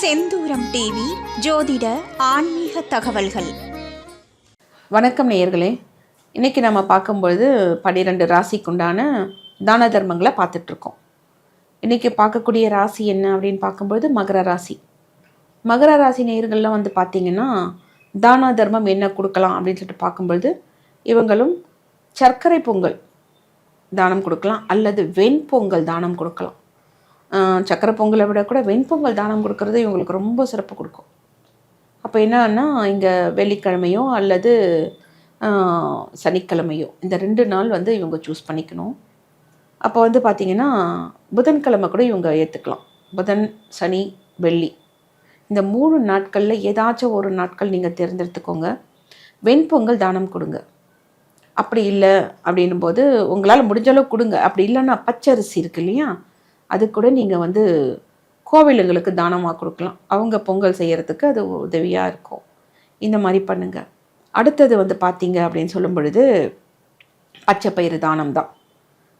செந்தூரம் TV ஜோதிட ஆன்மீக தகவல்கள். வணக்கம் நேயர்களே. இன்னைக்கு நம்ம பார்க்கும்பொழுது பன்னிரெண்டு ராசிக்குண்டான தான தர்மங்களை பார்த்துட்ருக்கோம். இன்றைக்கி பார்க்கக்கூடிய ராசி என்ன அப்படின்னு பார்க்கும்பொழுது மகர ராசி. மகர ராசி நேயர்கள்லாம் வந்து பார்த்திங்கன்னா தான தர்மம் என்ன கொடுக்கலாம் அப்படின்னு சொல்லிட்டு பார்க்கும்பொழுது இவங்களும் சர்க்கரை பொங்கல் தானம் கொடுக்கலாம் அல்லது வெண்பொங்கல் தானம் கொடுக்கலாம். சக்கரை பொங்கலை விட கூட வெண்பொங்கல் தானம் கொடுக்கறது இவங்களுக்கு ரொம்ப சிறப்பு கொடுக்கும். அப்போ என்னன்னா இங்கே வெள்ளிக்கிழமையோ அல்லது சனிக்கிழமையோ இந்த ரெண்டு நாள் வந்து இவங்க சூஸ் பண்ணிக்கணும். அப்போ வந்து பார்த்திங்கன்னா புதன்கிழமை கூட இவங்க ஏற்றுக்கலாம் புதன் சனி வெள்ளி. இந்த மூணு நாட்களில் ஏதாச்சும் ஒரு நாட்கள் நீங்கள் தேர்ந்தெடுத்துக்கோங்க. வெண்பொங்கல் தானம் கொடுங்க. அப்படி இல்லை அப்படின்னும் போது உங்களால் முடிஞ்ச அளவு கொடுங்க. அப்படி இல்லைன்னா பச்சரிசி இருக்கு இல்லையா? அது கூட நீங்கள் வந்து கோவிலுங்களுக்கு தானமாக கொடுக்கலாம். அவங்க பொங்கல் செய்கிறதுக்கு அது உதவியாக இருக்கும். இந்த மாதிரி பண்ணுங்கள் அடுத்தது வந்து பார்த்தீங்க அப்படின்னு சொல்லும் பொழுது பச்சை பயிறு தானம் தான்.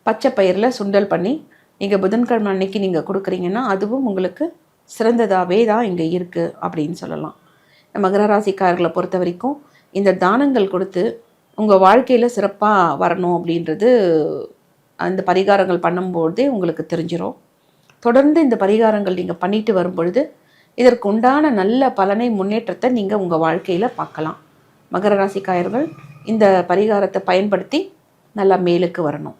பச்சை பயிரில் சுண்டல் பண்ணி நீங்கள் புதன்கிழமை அன்னைக்கு நீங்கள் கொடுக்குறீங்கன்னா அதுவும் உங்களுக்கு சிறந்ததாகவே தான் இங்கே இருக்குது அப்படின்னு சொல்லலாம். மகர ராசிக்காரர்களை பொறுத்த வரைக்கும் இந்த தானங்கள் கொடுத்து உங்கள் வாழ்க்கையில் சிறப்பாக வரணும் அப்படின்றது அந்த பரிகாரங்கள் பண்ணும்போதே உங்களுக்கு தெரிஞ்சிடும் தொடர்ந்து இந்த பரிகாரங்கள் நீங்கள் பண்ணிட்டு வரும் பொழுது இதற்கு உண்டான நல்ல பலனை முன்னேற்றத்தை நீங்கள் உங்கள் வாழ்க்கையில் பார்க்கலாம். மகர ராசிக்காரர்கள் இந்த பரிகாரத்தை பயன்படுத்தி நல்லா மேலுக்கு வரணும்.